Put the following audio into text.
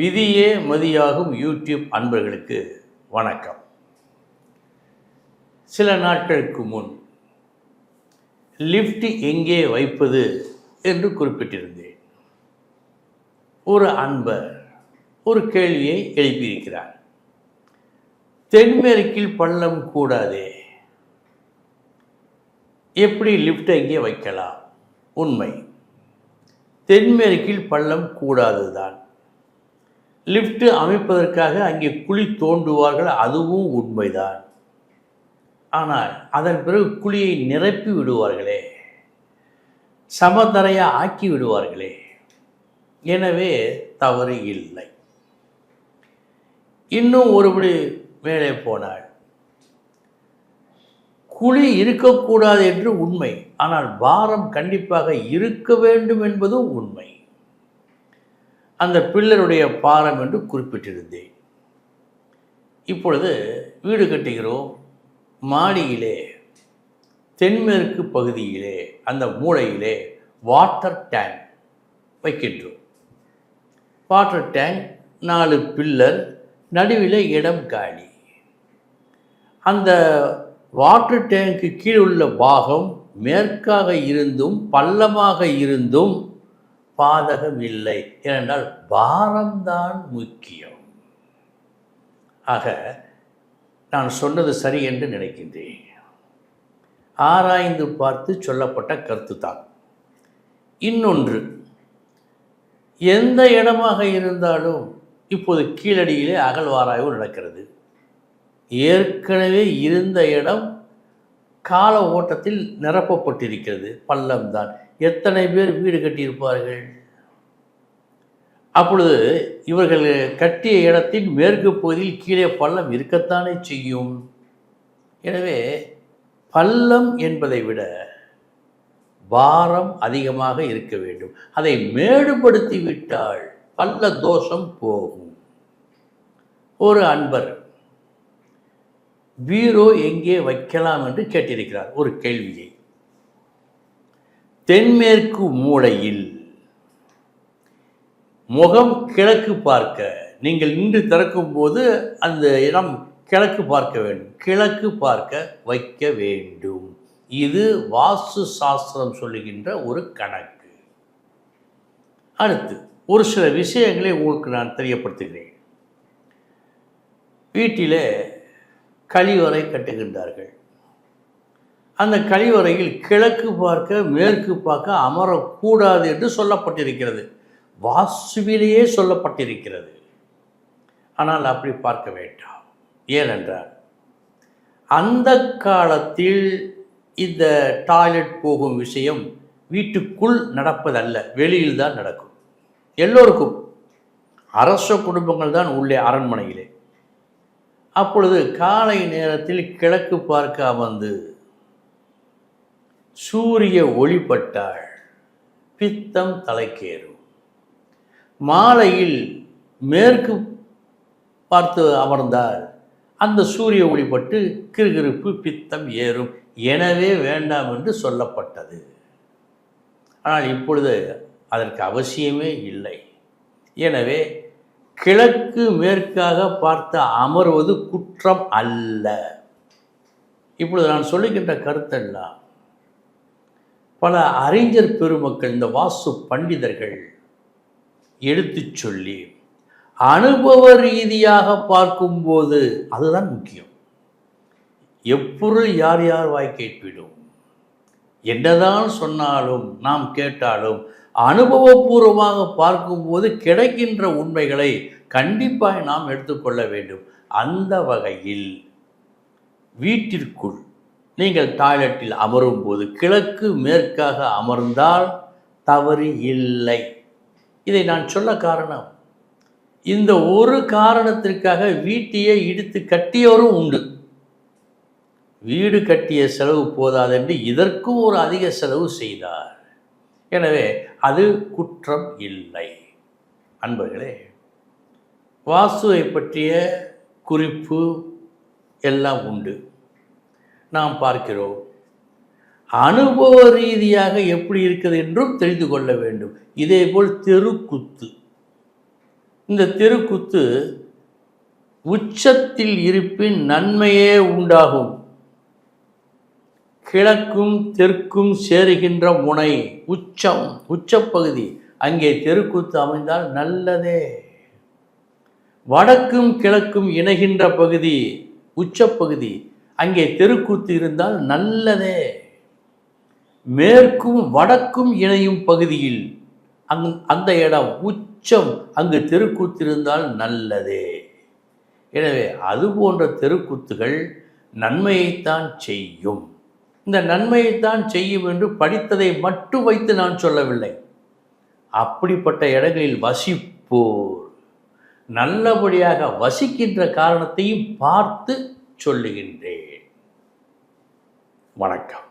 விதியே மதியாகும் யூடியூப் அன்பர்களுக்கு வணக்கம். சில நாட்களுக்கு முன் லிஃப்ட் எங்கே வைப்பது என்று குறிப்பிட்டிருந்தேன். ஒரு அன்பர் ஒரு கேள்வியை எழுப்பியிருக்கிறார். தென்மேற்கில் பள்ளம் கூடாதே. எப்படி லிஃப்ட் எங்கே வைக்கலாம்? உண்மை. தென்மேற்கில் பள்ளம் கூடாது தான் லிஃப்ட் அமைப்பதற்காக அங்கே குழி தோண்டுவார்கள் அதுவும் உண்மைதான். ஆனால் அதன் பிறகு குழியை நிரப்பி விடுவார்களே சமதரையாக ஆக்கி விடுவார்களே. எனவே தவறு இல்லை. இன்னும் ஒருபடி மேலே போனாள் குழி இருக்கக்கூடாது என்று உண்மை ஆனால் பாரம் கண்டிப்பாக இருக்க வேண்டும் என்பதும் உண்மை. அந்த பில்லருடைய பாரம் என்று குறிப்பிட்டிருந்தேன். இப்பொழுது வீடு கட்டுகிறோம். மாடியிலே தென்மேற்கு பகுதியிலே அந்த மூளையிலே வாட்டர் டேங்க் வைக்கின்றோம். வாட்டர் டேங்க் நாலு பில்லர் நடுவில் இடம் காலி. அந்த வாட்டர் டேங்க்கு கீழ் உள்ள பாகம் மேற்காக இருந்தும் பள்ளமாக இருந்தும் பாதகம் இல்லை ஏனென்றால் பாரம்தான் முக்கியம். ஆக நான் சொன்னது சரி என்று நினைக்கின்றேன். ஆராய்ந்து பார்த்து சொல்லப்பட்ட கருத்து தான் இன்னொன்று எந்த இடமாக இருந்தாலும் இப்போது கீழடியிலே அகழ்வாராய்வு நடக்கிறது. ஏற்கனவே இருந்த இடம் கால ஓட்டத்தில் நிரப்பப்பட்டிருக்கிறது. பள்ளம்தான். எத்தனை பேர் வீடு கட்டியிருப்பார்கள்? அப்பொழுது இவர்கள் கட்டிய இடத்தின் மேற்கு பகுதியில் கீழே பள்ளம் இருக்கத்தானே செய்யும்? எனவே பள்ளம் என்பதை விட பாரம் அதிகமாக இருக்க வேண்டும். அதை மேடுபடுத்தி விட்டால் பள்ள தோஷம் போகும். ஒரு அன்பர் பீரோ எங்கே வைக்கலாம்? என்று கேட்டிருக்கிறார். ஒரு கேள்வியை. தென்மேற்கு மூலையில் முகம் கிழக்கு பார்க்க. நீங்கள் நின்று திறக்கும் போது அந்த இடம் கிழக்கு பார்க்க வேண்டும். கிழக்கு பார்க்க வைக்க வேண்டும். இது வாஸ்து சாஸ்திரம் சொல்லுகின்ற ஒரு கணக்கு. அடுத்து ஒரு சில விஷயங்களை உங்களுக்கு நான் தெரியப்படுத்துகிறேன். வீட்டிலே கழிவறை கட்டுகின்றார்கள். அந்த கழிவறையில் கிழக்கு பார்க்க மேற்கு பார்க்க அமரக்கூடாது என்று சொல்லப்பட்டிருக்கிறது. வாசுவிலேயே சொல்லப்பட்டிருக்கிறது. ஆனால் அப்படி பார்க்க வேண்டாம். ஏனென்றால் அந்த காலத்தில் இந்த டாய்லெட் போகும் விஷயம் வீட்டுக்குள் நடப்பதல்ல வெளியில் தான் நடக்கும். எல்லோருக்கும். அரச குடும்பங்கள் தான் உள்ளே அரண்மனையிலே. அப்பொழுது காலை நேரத்தில் கிழக்கு பார்க்க அமர்ந்து சூரிய ஒளிப்பட்டால் பித்தம் தலைக்கேறும். மாலையில் மேற்கு பார்த்து அமர்ந்தால் அந்த சூரிய ஒளிப்பட்டு கிருகிருப்பு பித்தம் ஏறும். எனவே வேண்டாம் என்று சொல்லப்பட்டது. ஆனால் இப்பொழுது அதற்கு அவசியமே இல்லை. எனவே கிழக்கு மேற்காக பார்த்து அமர்வது குற்றம் அல்ல. இப்பொழுது நான் சொல்லுகின்ற கருத்தெல்லாம் பல அறிஞர் பெருமக்கள் இந்த வாசு பண்டிதர்கள் எடுத்துச் சொல்லி அனுபவ ரீதியாக பார்க்கும்போது அதுதான் முக்கியம். எப்பொருள் யார் யார் வாய் கேட்பிடும்? என்னதான் சொன்னாலும் நாம் கேட்டாலும் அனுபவபூர்வமாக பார்க்கும்போது கிடைக்கின்ற உண்மைகளை கண்டிப்பாக நாம் எடுத்துக்கொள்ள வேண்டும். அந்த வகையில் வீட்டிற்குள் நீங்கள் டாய்லெட்டில் அமரும் போது கிழக்கு மேற்காக அமர்ந்தால் தவறு இல்லை. இதை நான் சொல்ல காரணம் இந்த ஒரு காரணத்திற்காக வீட்டையே இடித்து கட்டியோரும் உண்டு. வீடு கட்டிய செலவு போதாதென்று இதற்கும் ஒரு அதிக செலவு செய்தார். எனவே அது குற்றம் இல்லை. அன்பர்களே வாசுவை பற்றிய குறிப்பு எல்லாம் உண்டு. நாம் பார்க்கிறோம். அனுபவ ரீதியாக எப்படி இருக்குது என்றும் தெரிந்து கொள்ள வேண்டும். இதேபோல் தெருக்குத்து. இந்த தெருக்கூத்து உச்சத்தில் இருப்பின் நன்மையே உண்டாகும். கிழக்கும் தெற்கும் சேருகின்ற முனை உச்சம் உச்சப்பகுதி. அங்கே தெருக்கூத்து அமைந்தால் நல்லதே. வடக்கும் கிழக்கும் இணைகின்ற பகுதி உச்சப்பகுதி. அங்கே தெருக்கூத்து இருந்தால் நல்லதே. மேற்கும் வடக்கும் இணையும் பகுதியில். அங் அந்த இடம் உச்சம் அங்கு தெருக்கூத்து இருந்தால் நல்லதே. எனவே அது போன்ற தெருக்கூத்துகள் நன்மையைத்தான் செய்யும். இந்த நன்மையைத்தான் செய்யும் என்று படித்ததை மட்டும் வைத்து நான் சொல்லவில்லை. அப்படிப்பட்ட இடங்களில் வசிப்போர் நல்லபடியாக வசிக்கின்ற காரணத்தையும் பார்த்து சொல்லுகின்றேன். வணக்கம்